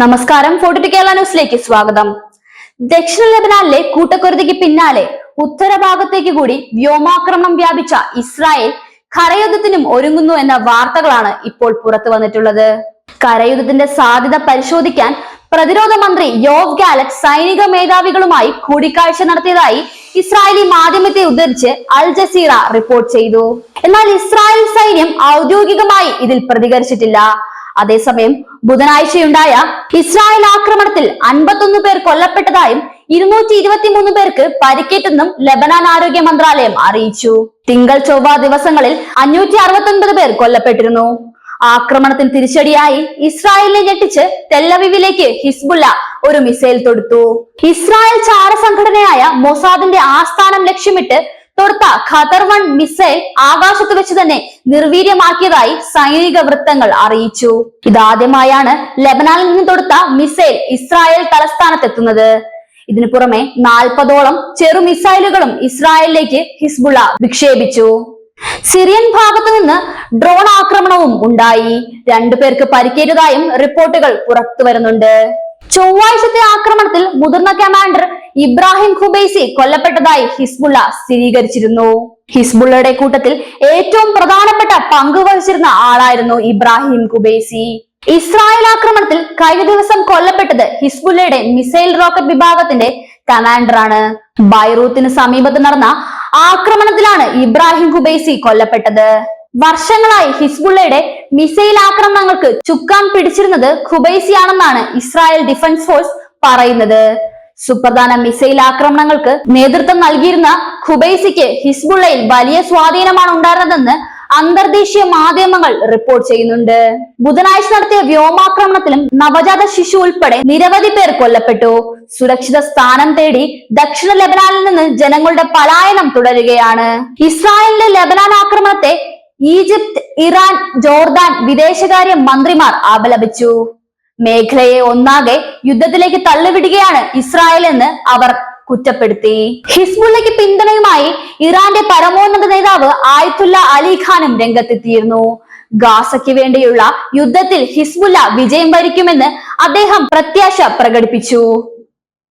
നമസ്കാരം. ഫോർട്ടി കേരള ന്യൂസിലേക്ക് സ്വാഗതം. ദക്ഷിണ ലബനാനിലെ കൂട്ടക്കുരുതിക്ക് പിന്നാലെ ഉത്തരഭാഗത്തേക്ക് കൂടി വ്യോമാക്രമണം വ്യാപിച്ച ഇസ്രായേൽ കരയുദ്ധത്തിനും ഒരുങ്ങുന്നു എന്ന വാർത്തകളാണ് ഇപ്പോൾ പുറത്തു വന്നിട്ടുള്ളത്. കരയുദ്ധത്തിന്റെ സാധ്യത പരിശോധിക്കാൻ പ്രതിരോധ മന്ത്രി യോവ് ഗാലറ്റ് സൈനിക മേധാവികളുമായി കൂടിക്കാഴ്ച നടത്തിയതായി ഇസ്രായേലി മാധ്യമത്തെ ഉദ്ധരിച്ച് അൽ ജസീറ റിപ്പോർട്ട് ചെയ്തു. എന്നാൽ ഇസ്രായേൽ സൈന്യം ഔദ്യോഗികമായി ഇതിൽ പ്രതികരിച്ചിട്ടില്ല. അതേസമയം ബുധനാഴ്ചയുണ്ടായ ഇസ്രായേൽ ആക്രമണത്തിൽ അൻപത്തൊന്ന് പേർ കൊല്ലപ്പെട്ടതായും ഇരുന്നൂറ്റി ഇരുപത്തിമൂന്ന് പേർക്ക് പരിക്കേറ്റെന്നും ലബനാൻ ആരോഗ്യ മന്ത്രാലയം അറിയിച്ചു. തിങ്കൾ ചൊവ്വ ദിവസങ്ങളിൽ അഞ്ഞൂറ്റി അറുപത്തി പേർ കൊല്ലപ്പെട്ടിരുന്നു. ആക്രമണത്തിന് തിരിച്ചടിയായി ഇസ്രായേലിനെ ഞെട്ടിച്ച് തെല്ലവിവിലേക്ക് ഹിസ്ബുല്ല ഒരു മിസൈൽ തൊടുത്തു. ഇസ്രായേൽ ചാര സംഘടനയായ മൊസാദിന്റെ ആസ്ഥാനം ലക്ഷ്യമിട്ട് തൊടുത്ത ഖതർ വൺ മിസൈൽ ആകാശത്ത് വെച്ച് തന്നെ നിർവീര്യമാക്കിയതായി സൈനിക വൃത്തങ്ങൾ അറിയിച്ചു. ഇതാദ്യമായാണ് ലബനാനിൽ നിന്ന് തൊടുത്ത മിസൈൽ ഇസ്രായേൽ തലസ്ഥാനത്തെത്തുന്നത്. ഇതിനു പുറമെ നാൽപ്പതോളം ചെറു മിസൈലുകളും ഇസ്രായേലിലേക്ക് ഹിസ്ബുള്ള വിക്ഷേപിച്ചു. സിറിയൻ ഭാഗത്തു നിന്ന് ഡ്രോൺ ആക്രമണവും ഉണ്ടായി. രണ്ടു പേർക്ക് പരിക്കേറ്റതായും റിപ്പോർട്ടുകൾ പുറത്തു വരുന്നുണ്ട്. ചൊവ്വാഴ്ചത്തെ ആക്രമണത്തിൽ മുതിർന്ന കമാൻഡർ ഇബ്രാഹിം ഖുബൈസി കൊല്ലപ്പെട്ടതായി ഹിസ്ബുള്ള സ്ഥിരീകരിച്ചിരുന്നു. ഹിസ്ബുള്ളയുടെ കൂട്ടത്തിൽ ഏറ്റവും പ്രധാനപ്പെട്ട പങ്ക് വഹിച്ചിരുന്ന ആളായിരുന്നു ഇബ്രാഹിം ഖുബൈസി. ഇസ്രായേൽ ആക്രമണത്തിൽ കഴിഞ്ഞ ദിവസം കൊല്ലപ്പെട്ടത് ഹിസ്ബുള്ളയുടെ മിസൈൽ റോക്കറ്റ് വിഭാഗത്തിന്റെ കമാൻഡറാണ് ബൈറൂത്തിന് സമീപത്ത് നടന്ന ആക്രമണത്തിലാണ് ഇബ്രാഹിം ഖുബൈസി കൊല്ലപ്പെട്ടത്. വർഷങ്ങളായി ഹിസ്ബുള്ളയുടെ മിസൈൽ ആക്രമണങ്ങൾക്ക് ചുക്കാൻ പിടിച്ചിരുന്നത് ഖുബൈസിയാണെന്നാണ് ഇസ്രായേൽ ഡിഫൻസ് ഫോഴ്സ് പറയുന്നത്. സുപ്രധാന മിസൈൽ ആക്രമണങ്ങൾക്ക് നേതൃത്വം നൽകിയിരുന്ന ഖുബൈസിക്ക് ഹിസ്ബുള്ളയിൽ വലിയ സ്വാധീനമാണ് ഉണ്ടായിരുന്നതെന്ന് അന്തർദേശീയ മാധ്യമങ്ങൾ റിപ്പോർട്ട് ചെയ്യുന്നുണ്ട്. ബുധനാഴ്ച നടത്തിയ വ്യോമാക്രമണത്തിലും നവജാത ശിശു ഉൾപ്പെടെ നിരവധി പേർ കൊല്ലപ്പെട്ടു. സുരക്ഷിത സ്ഥാനം തേടി ദക്ഷിണ ലെബനാനിൽ നിന്ന് ജനങ്ങളുടെ പലായനം തുടരുകയാണ്. ഇസ്രായേലിന്റെ ലബനാൻ ആക്രമണത്തെ ഈജിപ്ത് ഇറാൻ ജോർദാൻ വിദേശകാര്യ മന്ത്രിമാർ അപലപിച്ചു മേഖലയെ ഒന്നാകെ യുദ്ധത്തിലേക്ക് തള്ളിവിടുകയാണ് ഇസ്രായേൽ എന്ന് അവർ കുറ്റപ്പെടുത്തി. ഹിസ്ബുള്ളയ്ക്ക് പിന്തുണയുമായി ഇറാന്റെ പരമോന്നത നേതാവ് ആയത്തുല്ല അലി ഖാനും രംഗത്തെത്തിയിരുന്നു. ഗാസയ്ക്ക് വേണ്ടിയുള്ള യുദ്ധത്തിൽ ഹിസ്ബുല്ല വിജയം വരിക്കുമെന്ന് അദ്ദേഹം പ്രത്യാശ പ്രകടിപ്പിച്ചു.